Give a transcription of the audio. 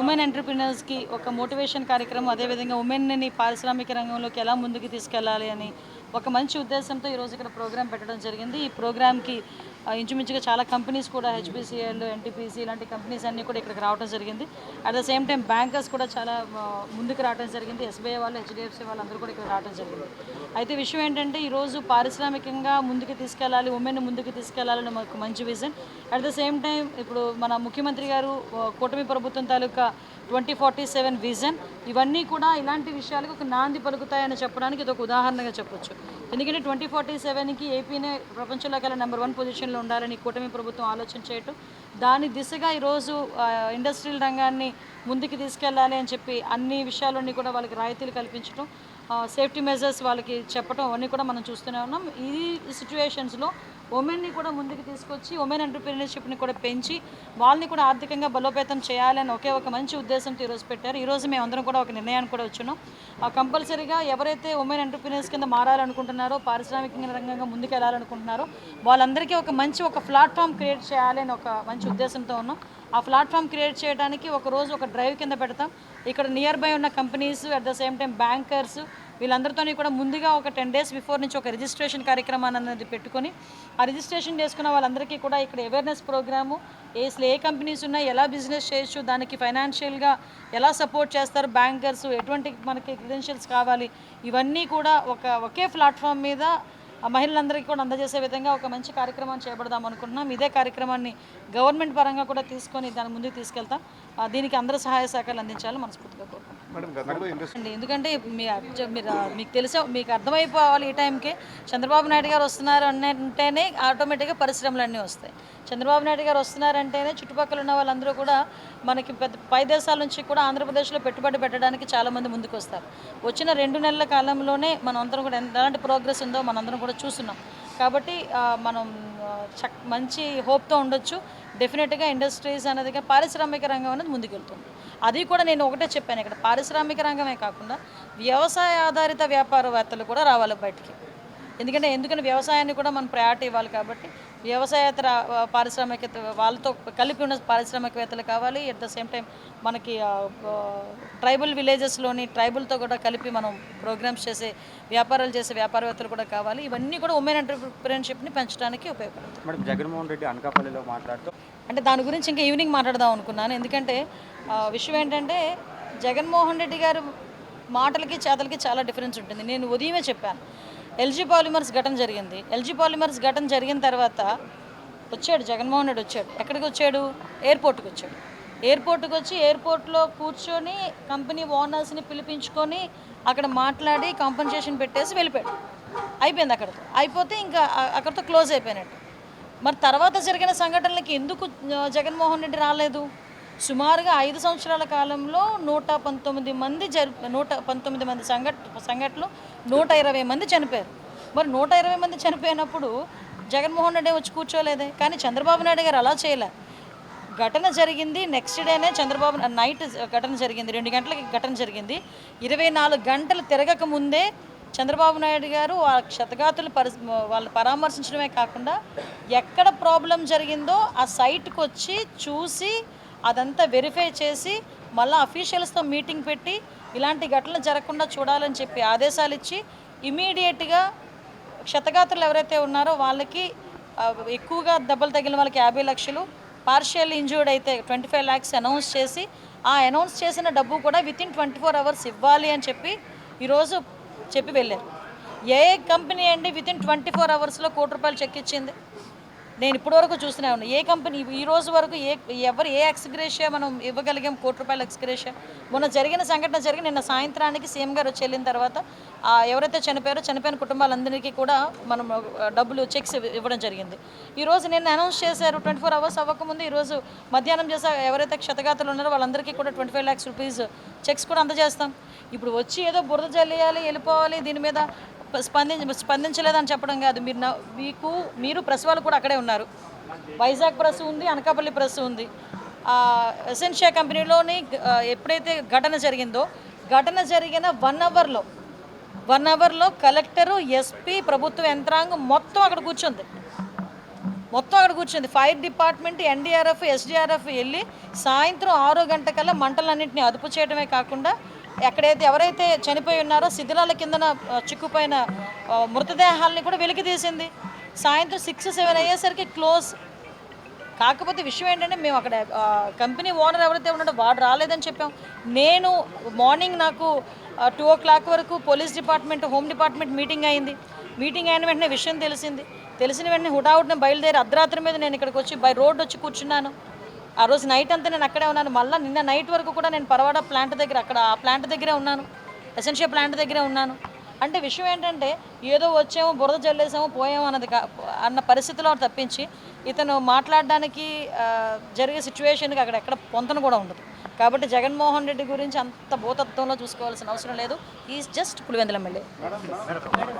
Women ఎంటర్ప్రినర్స్కి ఒక motivation కార్యక్రమం అదేవిధంగా ఉమెన్ని పారిశ్రామిక రంగంలోకి ఎలా ముందుకు తీసుకెళ్ళాలి అని ఒక మంచి ఉద్దేశంతో ఈరోజు ఇక్కడ ప్రోగ్రాం పెట్టడం జరిగింది. ఈ ప్రోగ్రామ్కి ఇంచుమించుగా చాలా కంపెనీస్ కూడా హెచ్పిసిఎల్ ఎన్టీపీసీ ఇలాంటి కంపెనీస్ అన్నీ కూడా ఇక్కడికి రావడం జరిగింది. At the same time bankers కూడా చాలా ముందుకు రావడం జరిగింది. ఎస్బీఐ వాళ్ళు హెచ్డిఎఫ్సి వాళ్ళు అందరూ కూడా ఇక్కడ రావడం జరిగింది. అయితే విషయం ఏంటంటే ఈరోజు పారిశ్రామికంగా ముందుకు తీసుకెళ్ళాలి ఉమెన్ ముందుకు తీసుకెళ్ళాలని మాకు మంచి vision at the same time ఇప్పుడు మన ముఖ్యమంత్రి గారు కూటమి ప్రభుత్వం తాలూకా ట్వంటీ ఫార్టీ సెవెన్ విజన్ ఇవన్నీ కూడా ఇలాంటి విషయాలకు ఒక నాంది పలుకుతాయని చెప్పడానికి ఇది ఒక ఉదాహరణగా చెప్పొచ్చు. ఎందుకంటే ట్వంటీ ఫార్టీ సెవెన్కి ఏపీనే ప్రపంచంలో కల్లా నెంబర్ వన్ పొజిషన్లో ఉండాలని కూటమి ప్రభుత్వం ఆలోచన చేయటం దాని దిశగా ఈరోజు ఇండస్ట్రియల్ రంగాన్ని ముందుకు తీసుకెళ్ళాలి అని చెప్పి అన్ని విషయాలన్నీ కూడా వాళ్ళకి రాయితీలు కల్పించడం సేఫ్టీ మెజర్స్ వాళ్ళకి చెప్పడం అవన్నీ కూడా మనం చూస్తూనే ఉన్నాం. ఈ సిచ్యువేషన్స్లో ఉమెన్ని కూడా ముందుకు తీసుకొచ్చి ఉమెన్ ఎంటర్ప్రీనర్షిప్ని కూడా పెంచి వాళ్ళని కూడా ఆర్థికంగా బలోపేతం చేయాలని ఒకే ఒక మంచి ఉద్దేశంతో ఈరోజు పెట్టారు. ఈరోజు మేము అందరం కూడా ఒక నిర్ణయానికి కూడా వచ్చున్నాం కంపల్సరీగా ఎవరైతే ఉమెన్ ఎంటర్ప్రీనర్స్ కింద మారాలనుకుంటున్నారో పారిశ్రామిక రంగంగా ముందుకు వెళ్ళాలనుకుంటున్నారో వాళ్ళందరికీ ఒక మంచి ఒక ప్లాట్ఫామ్ క్రియేట్ చేయాలని ఒక మంచి ఉద్దేశంతో ఉన్నాం. ఆ ప్లాట్ఫామ్ క్రియేట్ చేయడానికి ఒక రోజు ఒక డ్రైవ్ కింద పెడతాం. ఇక్కడ నియర్ బై ఉన్న companies at the same time bankers వీళ్ళందరితోని కూడా ముందుగా ఒక టెన్ డేస్ బిఫోర్ నుంచి ఒక రిజిస్ట్రేషన్ కార్యక్రమాన్ని అనేది పెట్టుకొని ఆ రిజిస్ట్రేషన్ చేసుకున్న వాళ్ళందరికీ కూడా ఇక్కడ అవేర్నెస్ ప్రోగ్రాము ఏ ఏ కంపెనీస్ ఉన్నాయి ఎలా బిజినెస్ చేయొచ్చు దానికి ఫైనాన్షియల్గా ఎలా సపోర్ట్ చేస్తారు బ్యాంకర్స్ ఎటువంటి మనకి క్రెడెన్షియల్స్ కావాలి ఇవన్నీ కూడా ఒక ఒకే ప్లాట్ఫామ్ మీద మహిళలందరికీ కూడా అందజేసే విధంగా ఒక మంచి కార్యక్రమం చేపడదాం అనుకుంటున్నాం. ఇదే కార్యక్రమాన్ని గవర్నమెంట్ పరంగా కూడా తీసుకొని దాని ముందుకు తీసుకెళ్తాం. దీనికి అందరూ సహాయ సహకారాలు అందించాలని మనస్ఫూర్తిగా కోరుకుంటున్నాం. ఎందుకంటే మీకు తెలుసా మీకు అర్థమైపోవాలి ఈ టైంకి. చంద్రబాబు నాయుడు గారు వస్తున్నారు అంటేనే ఆటోమేటిక్గా పరిశ్రమలు అన్నీ వస్తాయి. చంద్రబాబు నాయుడు గారు వస్తున్నారంటేనే చుట్టుపక్కల ఉన్న వాళ్ళందరూ కూడా మనకి పెద్ద పై దేశాల నుంచి కూడా ఆంధ్రప్రదేశ్లో పెట్టుబడి పెట్టడానికి చాలామంది ముందుకు వస్తారు. వచ్చిన రెండు నెలల కాలంలోనే మనందరం కూడా ఎంత- ఎలాంటి ప్రోగ్రెస్ ఉందో మనందరం కూడా చూస్తున్నాం. కాబట్టి మనం చక్ మంచి హోప్తో ఉండొచ్చు. డెఫినెట్గా ఇండస్ట్రీస్ అనేది పారిశ్రామిక రంగం అనేది ముందుకెళ్తుంది. అది కూడా నేను ఒకటే చెప్పాను. ఇక్కడ పారిశ్రామిక రంగమే కాకుండా వ్యవసాయ ఆధారిత వ్యాపారవేత్తలు కూడా రావాలి బయటికి. ఎందుకంటే ఎందుకంటే వ్యవసాయాన్ని కూడా మనం ప్రయారిటీ ఇవ్వాలి కాబట్టి వ్యవసాయేతర పారిశ్రామికత పారిశ్రామిక వాళ్ళతో కలిపి ఉన్న పారిశ్రామికవేత్తలు కావాలి. అట్ ద సేమ్ టైం మనకి ట్రైబల్ విలేజెస్లోని ట్రైబల్తో కూడా కలిపి మనం ప్రోగ్రామ్స్ చేసే వ్యాపారాలు చేసే వ్యాపారవేత్తలు కూడా కావాలి. ఇవన్నీ కూడా ఉమెన్ ఎంటర్ప్రినర్షిప్ని పెంచడానికి ఉపయోగపడుతుంది. మేడం జగన్మోహన్ రెడ్డి అనకాపల్లిలో మాట్లాడుతూ అంటే దాని గురించి ఇంకా ఈవినింగ్ మాట్లాడదాం అనుకున్నాను. ఎందుకంటే విషయం ఏంటంటే జగన్మోహన్ రెడ్డి గారు మాటలకి చేతలకి చాలా డిఫరెన్స్ ఉంటుంది. నేను ఉదయమే చెప్పాను. ఎల్జీ పాలిమర్స్ ఘటన జరిగింది. ఎల్జీ పాలిమర్స్ ఘటన జరిగిన తర్వాత వచ్చాడు జగన్మోహన్ రెడ్డి వచ్చాడు. ఎక్కడికి వచ్చాడు? ఎయిర్పోర్ట్కి వచ్చాడు. ఎయిర్పోర్ట్కి వచ్చి ఎయిర్పోర్ట్లో కూర్చొని కంపెనీ ఓనర్స్ని పిలిపించుకొని అక్కడ మాట్లాడి కాంపన్సేషన్ పెట్టేసి వెళ్ళిపోయాడు. అయిపోయింది అక్కడతో. అయిపోతే ఇంకా అక్కడతో అక్కడితో క్లోజ్ అయిపోయినట్టు. మరి తర్వాత జరిగిన సంఘటనలకి ఎందుకు జగన్మోహన్ రెడ్డి రాలేదు? సుమారుగా ఐదు సంవత్సరాల కాలంలో నూట పంతొమ్మిది మంది జరి నూట పంతొమ్మిది మంది సంఘట సంఘటనలు నూట ఇరవై మంది చనిపోయారు. మరి నూట ఇరవై మంది చనిపోయినప్పుడు జగన్మోహన్ రెడ్డి వచ్చి కూర్చోలేదే? కానీ చంద్రబాబు నాయుడు గారు అలా చేయలే. ఘటన జరిగింది నెక్స్ట్ డేనే చంద్రబాబు నైట్ ఘటన జరిగింది రెండు గంటలకి ఘటన జరిగింది. ఇరవై నాలుగు గంటలు తిరగక ముందే చంద్రబాబు నాయుడు గారు వాళ్ళ క్షతగాతులు పరి వాళ్ళు పరామర్శించడమే కాకుండా ఎక్కడ ప్రాబ్లం జరిగిందో ఆ సైట్కి వచ్చి చూసి అదంతా వెరిఫై చేసి మళ్ళీ అఫీషియల్స్తో మీటింగ్ పెట్టి ఇలాంటి ఘటనలు జరగకుండా చూడాలని చెప్పి ఆదేశాలు ఇచ్చి ఇమీడియట్గా క్షతగాతులు ఎవరైతే ఉన్నారో వాళ్ళకి ఎక్కువగా దెబ్బలు తగిలిన వాళ్ళకి యాభై లక్షలు పార్షియల్ ఇంజూర్డ్ అయితే ట్వంటీ ఫైవ్ ల్యాక్స్ అనౌన్స్ చేసి ఆ అనౌన్స్ చేసిన డబ్బు కూడా within twenty four hours ఇవ్వాలి అని చెప్పి ఈరోజు చెప్పి వెళ్ళారు. ఏ కంపెనీ అండి? విత్ ఇన్ ట్వంటీ ఫోర్ అవర్స్లో కోటి రూపాయలు చెక్ ఇచ్చింది. నేను ఇప్పటివరకు చూస్తూనే ఉన్నాను ఏ కంపెనీ ఈ రోజు వరకు ఏ ఎవరు ఏ ఎక్స్గ్రేషియా మనం ఇవ్వగలిగాం? కోటి రూపాయల ఎక్స్గ్రేషియా. మొన్న జరిగిన సంఘటన జరిగి నిన్న సాయంత్రానికి సీఎం గారు వచ్చి వెళ్ళిన తర్వాత ఎవరైతే చనిపోయారో చనిపోయిన కుటుంబాలందరికీ కూడా మనం డబ్బులు చెక్స్ ఇవ్వడం జరిగింది. ఈరోజు నేను నిన్న అనౌన్స్ చేశారు ట్వంటీ ఫోర్ అవర్స్ అవ్వకముందు ఈరోజు మధ్యాహ్నం చేసే ఎవరైతే క్షతగాతలు ఉన్నారో వాళ్ళందరికీ కూడా twenty five lakhs rupees cheques కూడా అందజేస్తాం. ఇప్పుడు వచ్చి ఏదో బురద జల్లేయాలి వెళ్ళిపోవాలి దీని మీద స్పందించ స్పందించలేదని చెప్పడం కాదు. మీరు నా- మీకు మీరు ప్రెస్ వాళ్ళు కూడా అక్కడే ఉన్నారు. వైజాగ్ ప్రెస్ ఉంది అనకాపల్లి ప్రెస్ ఉంది. ఎసెన్షియా కంపెనీలోని ఎప్పుడైతే ఘటన జరిగిందో ఘటన జరిగిన వన్ అవర్లో వన్ అవర్లో కలెక్టరు ఎస్పీ ప్రభుత్వ యంత్రాంగం మొత్తం అక్కడ కూర్చుంది. మొత్తం అక్కడ కూర్చుంది. ఫైర్ డిపార్ట్మెంట్ ఎన్డీఆర్ఎఫ్ ఎస్డీఆర్ఎఫ్ వెళ్ళి సాయంత్రం ఆరో గంటకల్లా మంటలన్నింటినీ అదుపు చేయడమే కాకుండా ఎక్కడైతే ఎవరైతే చనిపోయి ఉన్నారో శిథిలాల కిందన చిక్కుపోయిన మృతదేహాలని కూడా వెలికి తీసింది. సాయంత్రం సిక్స్ సెవెన్ అయ్యేసరికి క్లోజ్ కాకపోతే విషయం ఏంటంటే మేము అక్కడ కంపెనీ ఓనర్ ఎవరైతే ఉన్నాడో వాడు రాలేదని చెప్పాం. నేను మార్నింగ్ నాకు టూ ఓ క్లాక్ వరకు police department home department meeting అయింది. మీటింగ్ అయిన వెంటనే విషయం తెలిసింది. తెలిసిన వెంటనే హుటాహుటిన బయలుదేరి అర్ధరాత్రి మీద నేను ఇక్కడికి వచ్చి బై రోడ్ వచ్చి కూర్చున్నాను. ఆ రోజు నైట్ అంతా నేను అక్కడే ఉన్నాను. మళ్ళీ నిన్న నైట్ వరకు కూడా నేను పరవాడ ప్లాంట్ దగ్గర అక్కడ ఆ ప్లాంట్ దగ్గరే ఉన్నాను. ఎసెన్షియల్ ప్లాంట్ దగ్గరే ఉన్నాను. అంటే విషయం ఏంటంటే ఏదో వచ్చాము బురద జల్లేసాము పోయాము అన్నది కా అన్న పరిస్థితిలో తప్పించి ఇతను మాట్లాడడానికి జరిగే సిచ్యువేషన్కి అక్కడ ఎక్కడ పొంతన కూడా ఉండదు. కాబట్టి జగన్మోహన్ రెడ్డి గురించి అంత భూతత్వంలో చూసుకోవాల్సిన అవసరం లేదు. Is just Pulivendula MLA